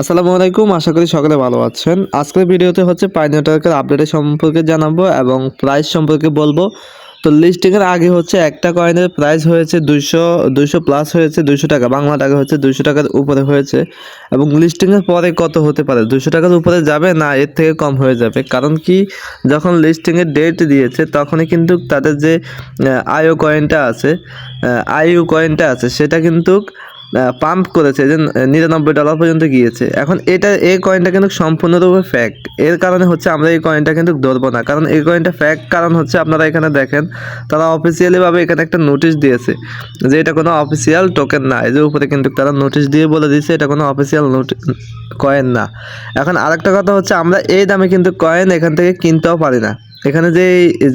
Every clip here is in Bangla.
আসসালামু আলাইকুম, আশা করি সকলে ভালো আছেন। আজকের ভিডিওতে হচ্ছে পাই নেটওয়ার্কের আপডেটের সম্পর্কে জানাব এবং প্রাইস সম্পর্কে বলব। তো লিস্টিংয়ের আগে হচ্ছে একটা কয়েনের প্রাইস হয়েছে দুইশো দুইশো প্লাস হয়েছে দুইশো টাকা, বাংলা টাকা হচ্ছে দুইশো টাকার উপরে হয়েছে। এবং লিস্টিংয়ের পরে কত হতে পারে, দুইশো টাকার উপরে যাবে না এর থেকে কম হয়ে যাবে? কারণ কি, যখন লিস্টিংয়ের ডেট দিয়েছে, তখনই কিন্তু তাদের যে আইও কয়েনটা আছে আইইউ কয়েনটা আছে, সেটা কিন্তু পাম্প করেছে, যে নিরানব্বই ডলার পর্যন্ত গিয়েছে। এখন এটা, এই কয়েনটা কিন্তু সম্পূর্ণরূপে ফ্যাক এর কারণে হচ্ছে আমরা এই কয়েনটা কিন্তু ধরবো না। কারণ এই কয়েনটা ফ্যাক কারণ হচ্ছে আপনারা এখানে দেখেন, তারা অফিসিয়ালিভাবে এখানে একটা নোটিশ দিয়েছে, যে এটা কোনো অফিসিয়াল টোকেন না। যে উপরে কিন্তু তারা নোটিশ দিয়ে বলে দিয়েছে, এটা কোনো অফিসিয়াল কয়েন না। এখন আরেকটা কথা হচ্ছে, আমরা এই দামে কিন্তু কয়েন এখান থেকে কিনতেও পারি না। এখানে যে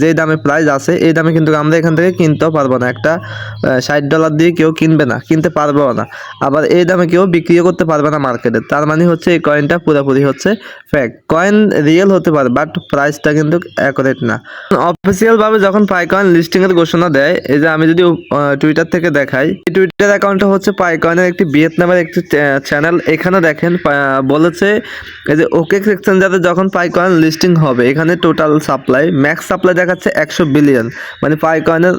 যে দামে প্রাইস আছে, এই দামে কিন্তু আমরা এখান থেকে কিনতেও পারব না। একটা ষাট ডলার দিয়ে কেউ কিনবে না, কিনতে পারব না। আবার এই দামে কেউ বিক্রিও করতে পারবে না মার্কেটে তার মানে হচ্ছে এই কয়েনটা পুরোপুরি হচ্ছে ফ্যাক কয়েন রিয়েল হতে পারে বাট প্রাইসটা কিন্তু অ্যাকুরেট না। অফিসিয়ালভাবে যখন পাই কয়েন লিস্টিংয়ের ঘোষণা দেয়, এই যে আমি যদি টুইটার থেকে দেখাই, এই টুইটার অ্যাকাউন্টটা হচ্ছে পাই কয়েনের একটি ভিয়েতনামের একটি চ্যানেল এখানে দেখেন বলেছে, এই যে ওকে এক্সচেঞ্জারে যখন পাই কয়েন লিস্টিং হবে, এখানে টোটাল সাপ্লাই ম্যাক্স সাপ্লাই দেখাচ্ছে একশো বিলিয়ন মানে পাই কয়েনের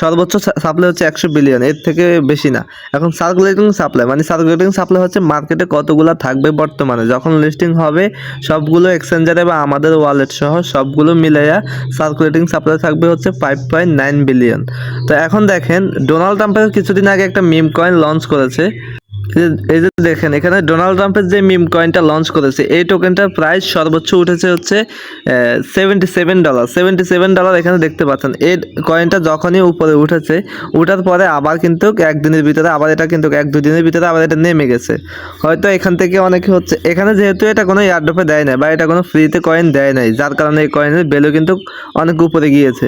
সর্বোচ্চ সাপ্লাই হচ্ছে একশো বিলিয়ন এর থেকে বেশি না। এখন সার্কুলেটিং সাপ্লাই মানে সার্কুলেটিং সাপ্লাই হচ্ছে মার্কেটে কতগুলো থাকবে বর্তমানে। যখন লিস্টিং হবে, সবগুলো এক্সচেঞ্জারে বা আমাদের ওয়ালেট সহ সবগুলো মিলাইয়া সার্কুলেটিং সাপ্লাই থাকবে হচ্ছে ফাইভ পয়েন্ট নাইন বিলিয়ন তো এখন দেখেন ডোনাল্ড ট্রাম্পের কিছুদিন আগে একটা মিম কয়েন লঞ্চ করেছে। এই যে- দেখেন, এখানে ডোনাল্ড ট্রাম্পের যে মিম কয়েনটা লঞ্চ করেছে, এই টোকেনটার প্রাইস সর্বোচ্চ উঠেছে হচ্ছে seventy seven dollar seventy seven dollar এখানে দেখতে পাচ্ছেন। এই কয়েনটা যখনই উপরে উঠেছে, উঠার পরে আবার কিন্তু একদিনের ভিতরে, আবার এটা কিন্তু এক দুই দিনের ভিতরে আবার এটা নেমে গেছে। হয়তো এখান থেকে অনেকে হচ্ছে, এখানে যেহেতু এটা কোনো এয়ারড্রপে দেয় না বা এটা কোনো ফ্রিতে কয়েন দেয় নাই, যার কারণে এই কয়েনের ভ্যালু কিন্তু অনেক উপরে গিয়েছে।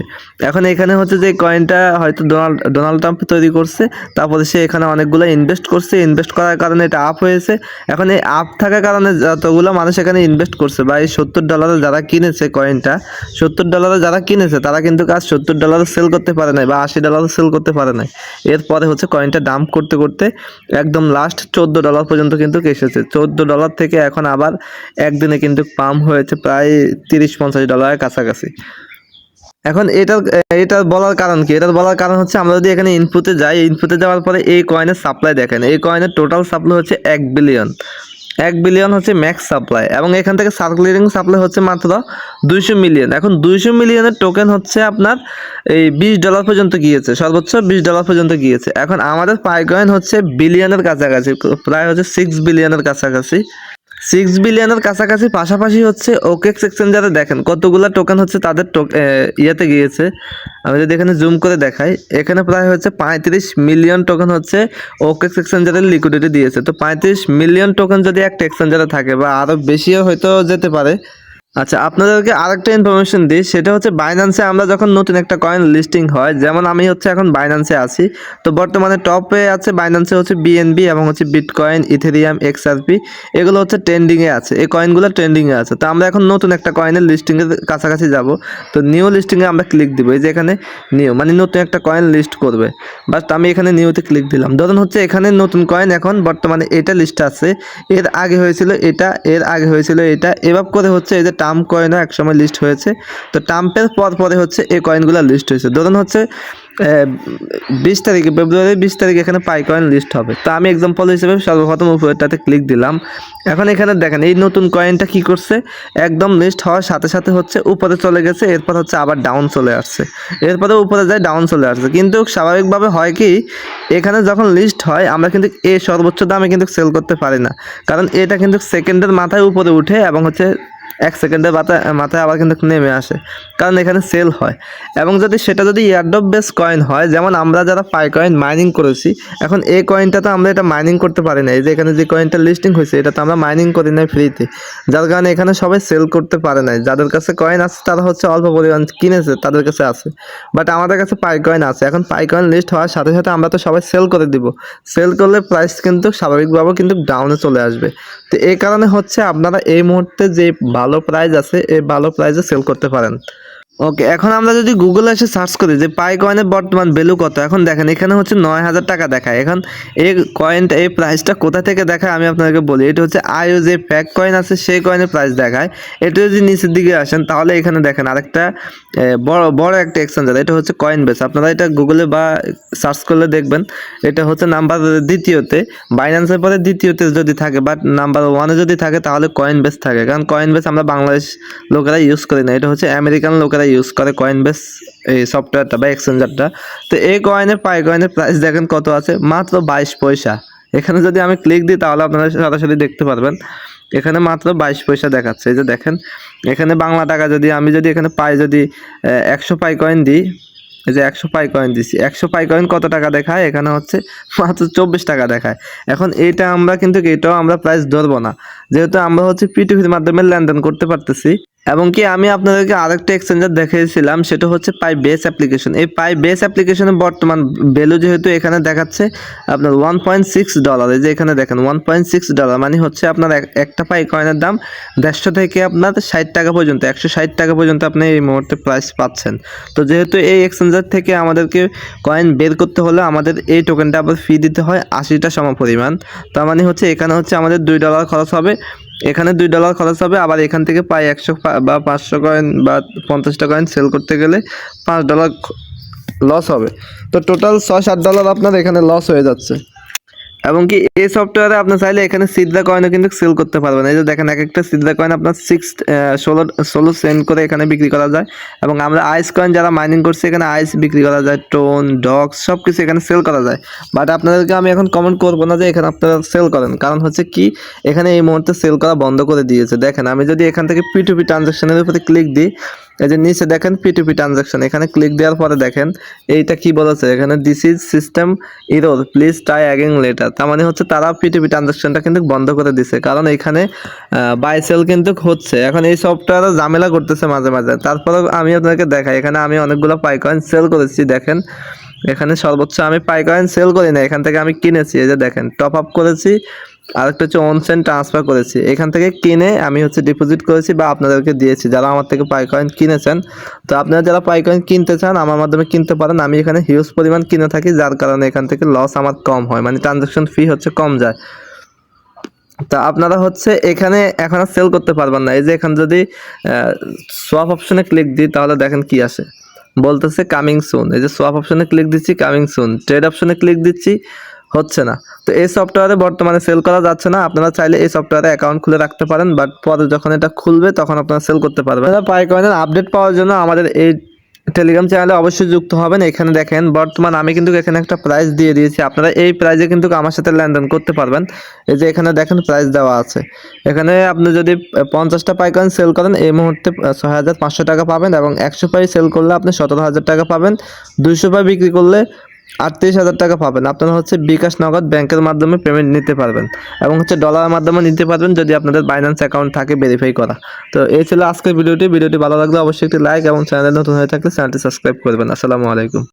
এখন এখানে হচ্ছে যে কয়েনটা হয়তো ডোনাল্ড ডোনাল্ড ট্রাম্প তৈরি করছে, তারপরে সে এখানে অনেকগুলো ইনভেস্ট করছে ইনভেস্ট করার কারণে এটা আপ হয়েছে। এখন এই আপ থাকার কারণে যতগুলো মানুষ এখানে ইনভেস্ট করছে, বা এই সত্তর ডলারে যারা কিনেছে কয়েনটা সত্তর ডলারে যারা কিনেছে, তারা কিন্তু কাজ সত্তর ডলারে সেল করতে পারে নাই, বা আশি ডলারে সেল করতে পারে নাই। এরপরে হচ্ছে কয়েনটা ডাম্প করতে করতে একদম লাস্ট চোদ্দ ডলার পর্যন্ত কিন্তু এসেছে। চোদ্দ ডলার থেকে এখন আবার একদিনে কিন্তু পাম্প হয়েছে প্রায় তিরিশ পঞ্চাশ ডলারের কাছাকাছি। এখন এটার এটার বলার কারণ কি? এটার বলার কারণ হচ্ছে আমরা যদি এখানে ইনপুটে যাই ইনপুটে যাওয়ার পরে এই কয়েনের সাপ্লাই দেখেন, এই কয়েনের টোটাল সাপ্লাই হচ্ছে এক বিলিয়ন এক বিলিয়ন হচ্ছে ম্যাক্স সাপ্লাই এবং এখান থেকে সার্কুলেটিং সাপ্লাই হচ্ছে মাত্র দুইশো মিলিয়ন এখন দুইশো মিলিয়নের টোকেন হচ্ছে আপনার এই বিশ ডলার পর্যন্ত গিয়েছে, সর্বোচ্চ বিশ ডলার পর্যন্ত গিয়েছে। এখন আমাদের পাইকয়েন হচ্ছে বিলিয়নের কাছাকাছি, প্রায় হচ্ছে সিক্স বিলিয়নের কাছাকাছি। সিক্স বিলিয়নের কাছাকাছি পাশাপাশি হচ্ছে ওকেক্স এক্সচেঞ্জারে দেখেন, কতগুলো টোকেন হচ্ছে তাদের ইয়েতে গিয়েছে। আমি যদি এখানে জুম করে দেখাই, এখানে প্রায় হচ্ছে পঁয়ত্রিশ মিলিয়ন টোকেন হচ্ছে ওকেক্স এক্সচেঞ্জারের লিকুইডিটি দিয়েছে। তো পঁয়ত্রিশ মিলিয়ন টোকেন যদি একটা এক্সচেঞ্জারে থাকে বা আরও বেশিও হয়তো যেতে পারে আচ্ছা আপনাদেরকে আরেকটা ইনফরমেশন দিই, সেটা হচ্ছে বাইন্যান্সে আমরা যখন নতুন একটা কয়েন লিস্টিং হয়, যেমন আমি হচ্ছে এখন বাইন্যান্সে আছি, তো বর্তমানে টপে আছে বাইন্যান্সে হচ্ছে বিএনবি এবং হচ্ছে বিটকয়েন ইথেরিয়াম এক্সআরপি এগুলো হচ্ছে ট্রেন্ডিংয়ে আছে, এই কয়েনগুলো ট্রেন্ডিংয়ে আছে। তো আমরা এখন নতুন একটা কয়েনের লিস্টিংয়ের কাছাকাছি যাব, তো নিউ লিস্টিংয়ে আমরা ক্লিক দিব, এই যে এখানে নিউ মানে নতুন একটা কয়েন লিস্ট করবে। বাট আমি এখানে নিউতে ক্লিক দিলাম। ধরুন হচ্ছে এখানে নতুন কয়েন এখন বর্তমানে এটা লিস্ট আছে, এর আগে হয়েছিল এটা, এর আগে হয়েছিল এটা, এভাবে করে হচ্ছে এই যে টার্ম কয়েনও একসময় লিস্ট হয়েছে। তো টার্মের পর পরে হচ্ছে এই কয়েনগুলো লিস্ট হয়েছে। ধরুন হচ্ছে বিশ তারিখে, ফেব্রুয়ারি বিশ তারিখে এখানে পাই কয়েন লিস্ট হবে। তো আমি এক্সাম্পল হিসেবে সর্বপ্রথম উপরেরটাতে ক্লিক দিলাম। এখন এখানে দেখেন, এই নতুন কয়েনটা কি করছে? একদম লিস্ট হওয়ার সাথে সাথে হচ্ছে উপরে চলে গেছে, এরপর হচ্ছে আবার ডাউন চলে আসছে। এরপরে উপরে যায় ডাউন চলে আসছে। কিন্তু স্বাভাবিকভাবে হয় কি, এখানে যখন লিস্ট হয়, আমরা কিন্তু এ সর্বোচ্চ দামে কিন্তু সেল করতে পারি না। কারণ এটা কিন্তু সেকেন্ডের মাথায় উপরে উঠে এবং হচ্ছে এক সেকেন্ডের মাথায় মাথায় আবার কিন্তু নেমে আসে, কারণ এখানে সেল হয়। এবং যদি সেটা যদি এয়ারড্রপ বেস কয়েন হয়, যেমন আমরা যারা পাই কয়েন মাইনিং করেছি, এখন এই কয়েনটা তো আমরা এটা মাইনিং করতে পারি না এই যে এখানে যে কয়েনটা লিস্টিং হয়েছে, এটা তো আমরা মাইনিং করি নাই ফ্রিতে যার কারণে এখানে সবাই সেল করতে পারে নাই। যাদের কাছে কয়েন আছে, তারা হচ্ছে অল্প পরিমাণ কিনেছে, তাদের কাছে আছে। বাট আমাদের কাছে পাই কয়েন আছে। এখন পাই কয়েন লিস্ট হওয়ার সাথে সাথে আমরা তো সবাই সেল করে দিব। সেল করলে প্রাইস কিন্তু স্বাভাবিকভাবে কিন্তু ডাউনে চলে আসবে। তো এই কারণে হচ্ছে আপনারা এই মুহূর্তে যে ভালো প্রাইস আছে এই ভালো প্রাইসে সেল করতে পারেন। ওকে এখন আমরা যদি গুগলে এসে সার্চ করি যে পাই কয়েনের বর্তমান ভ্যালু কত, এখন দেখেন এখানে হচ্ছে নয় হাজার টাকা দেখায়। এখন এই কয়েনটা এই প্রাইসটা কোথা থেকে দেখায় আমি আপনাদেরকে বলি। এটা হচ্ছে আইও যে প্যাক কয়েন আছে, সেই কয়েনের প্রাইস দেখায়। এটা যদি নিচের দিকে আসেন, তাহলে এখানে দেখেন আরেকটা বড় বড় একটা এক্সচেঞ্জার এটা হচ্ছে কয়েন বেস আপনারা এটা গুগলে বা সার্চ করলে দেখবেন, এটা হচ্ছে নাম্বার দ্বিতীয়তে। বাইন্যান্সের পরে দ্বিতীয়তে যদি থাকে বাট নাম্বার ওয়ানে যদি থাকে, তাহলে কয়েন বেস থাকে। কারণ কয়েন বেস আমরা বাংলাদেশ লোকেরা ইউজ করি না। এটা হচ্ছে আমেরিকান লোকেরা ইউজ করে কয়েন বেস এই সফটওয়্যারটা বা এক্সচেঞ্জারটা তো এই কয়েনের পাই কয়েনের প্রাইস দেখেন কত আছে? মাত্র বাইশ পয়সা। এখানে যদি আমি ক্লিক দিই, তাহলে আপনারা সরাসরি দেখতে পারবেন। এখানে মাত্র বাইশ পয়সা দেখাচ্ছে। এই যে দেখেন, এখানে বাংলা টাকা যদি, আমি যদি এখানে পাই যদি একশো পাই কয়েন দিই এই যে একশো পাই কয়েন দিছি। একশো পাই কয়েন কত টাকা দেখায়? এখানে হচ্ছে মাত্র চব্বিশ টাকা দেখায়। এখন এইটা আমরা কিন্তু এটাও আমরা প্রাইস ধরবো না। যেহেতু আমরা হচ্ছে পিটিভির মাধ্যমে লেনদেন করতে পারতেছি। এবং কি আমি আপনাদেরকে আরেকটা এক্সচেঞ্জার দেখিয়েছিলাম সেটা হচ্ছে পাই বেস অ্যাপ্লিকেশন এই পাই বেস অ্যাপ্লিকেশনের বর্তমান ভ্যালু যেহেতু এখানে দেখাচ্ছে আপনার ওয়ান পয়েন্ট সিক্স ডলার এই যে এখানে দেখেন ওয়ান পয়েন্ট সিক্স ডলার মানে হচ্ছে আপনার একটা পাই কয়েনের দাম দেড়শো থেকে আপনার ষাট টাকা পর্যন্ত, একশো ষাট টাকা পর্যন্ত আপনি এই মুহূর্তে প্রাইস পাচ্ছেন। তো যেহেতু এই এক্সচেঞ্জার থেকে আমাদেরকে কয়েন বের করতে হলে আমাদের এই টোকেনটা আবার ফি দিতে হয় আশিটা সম পরিমাণ তার মানে হচ্ছে এখানে হচ্ছে আমাদের দুই ডলার খরচ হবে। এখানে দুই ডলার খরচ হবে, আবার এখান থেকে প্রায় একশো বা পাঁচশো কয়েন বা পঞ্চাশটা কয়েন সেল করতে গেলে পাঁচ ডলার লস হবে। তো টোটাল ছয় সাত ডলার আপনার এখানে লস হয়ে যাচ্ছে। এবং কি এই সফটওয়্যারে আপনি চাইলে এখানে সিদ্ধা কয়েনও কিন্তু সেল করতে পারবেন। এই যে দেখেন এক একটা সিদ্ধা কয়েন আপনার সিক্স ষোলো ষোলো সেন্ট করে এখানে বিক্রি করা যায়। এবং আমরা আইস কয়েন যারা মাইনিং করছে, এখানে আইস বিক্রি করা যায় টোন ডগস সব কিছু এখানে সেল করা যায়। বাট আপনাদেরকে আমি এখন কমেন্ট করব না যে এখানে আপনারা সেল করেন। কারণ হচ্ছে কি, এখানে এই মুহূর্তে সেল করা বন্ধ করে দিয়েছে। দেখেন, আমি যদি এখান থেকে পি টু পি ট্রানজাকশনের উপরে ক্লিক দিই এই যে নিচে দেখেন পিটুপি ট্রানজাকশন এখানে ক্লিক দেওয়ার পরে দেখেন, এইটা কি বলেছে? এখানে this is system error please try again later তার মানে হচ্ছে তারা পিটুপি ট্রানজাকশনটা কিন্তু বন্ধ করে দিছে, কারণ এখানে বাই সেল কিন্তু হচ্ছে। এখন এই সফটওয়্যার ঝামেলা করতেছে মাঝে মাঝে। তারপরে আমি আপনাকে দেখাই, এখানে আমি অনেকগুলো পাই কয়েন সেল করেছি, দেখেন। এখানে সর্বোচ্চ আমি পাই কয়েন সেল করি না এখান থেকে আমি কিনেছি, এই যে দেখেন টপ আপ করেছি। আরেকটা হচ্ছে অনসেন ট্রান্সফার করেছি। এখান থেকে কিনে আমি হচ্ছে ডিপোজিট করেছি বা আপনাদেরকে দিয়েছি। যারা আমার থেকে পাই কয়েন কিনেছেন, তো আপনারা যারা পাই কয়েন কিনতে চান, আমার মাধ্যমে কিনতে পারেন। আমি এখানে হিউজ পরিমাণ কিনে থাকি, যার কারণে এখান থেকে লস আমার কম হয়। মানে ট্রানজাকশন ফি হচ্ছে কম যায়। তা আপনারা হচ্ছে এখানে এখন আর সেল করতে পারবেন না। এই যে এখানে যদি সোয়াপ অপশনে ক্লিক দিই, তাহলে দেখেন কি আসে। বলতেছে কামিং সুন এই যে সোয়াপ অপশনে ক্লিক দিচ্ছি কামিং সুন ট্রেড অপশনে ক্লিক দিচ্ছি হচ্ছে না। তো এই সফটওয়্যারে বর্তমানে সেল করা যাচ্ছে না। আপনারা চাইলে এই সফটওয়্যারে অ্যাকাউন্ট খুলে রাখতে পারেন বাট পরে যখন এটা খুলবে তখন আপনারা সেল করতে পারবেন। পাই কয়েনের আপডেট পাওয়ার জন্য আমাদের এই টেলিগ্রাম চ্যানেলে অবশ্যই যুক্ত হবেন। এখানে দেখেন, বর্তমান আমি কিন্তু এখানে একটা প্রাইস দিয়ে দিয়েছি। আপনারা এই প্রাইজে কিন্তু আমার সাথে লেনদেন করতে পারবেন। এই যে এখানে দেখেন প্রাইস দেওয়া আছে। এখানে আপনি যদি পঞ্চাশটা পাই কয়েন সেল করেন, এই মুহূর্তে ছয় হাজার পাঁচশো টাকা পাবেন এবং একশো পাই সেল করলে আপনি সতেরো হাজার টাকা পাবেন। দুইশো পাই বিক্রি করলে আটত্রিশ হাজার টাকা পাবেন। আপনারা হচ্ছে বিকাশ নগদ ব্যাংকের মাধ্যমে পেমেন্ট নিতে পারবেন এবং হচ্ছে ডলারের মাধ্যমে নিতে পারবেন যদি আপনাদের বাইন্যান্স অ্যাকাউন্ট থাকে ভেরিফাই করা। তো এই ছিল আজকের ভিডিওটি। ভিডিওটি ভালো লাগলে অবশ্যই একটি লাইক এবং চ্যানেলের নতুন হয়ে থাকলে চ্যানেলটি সাবস্ক্রাইব করবেন। আসসালামু আলাইকুম।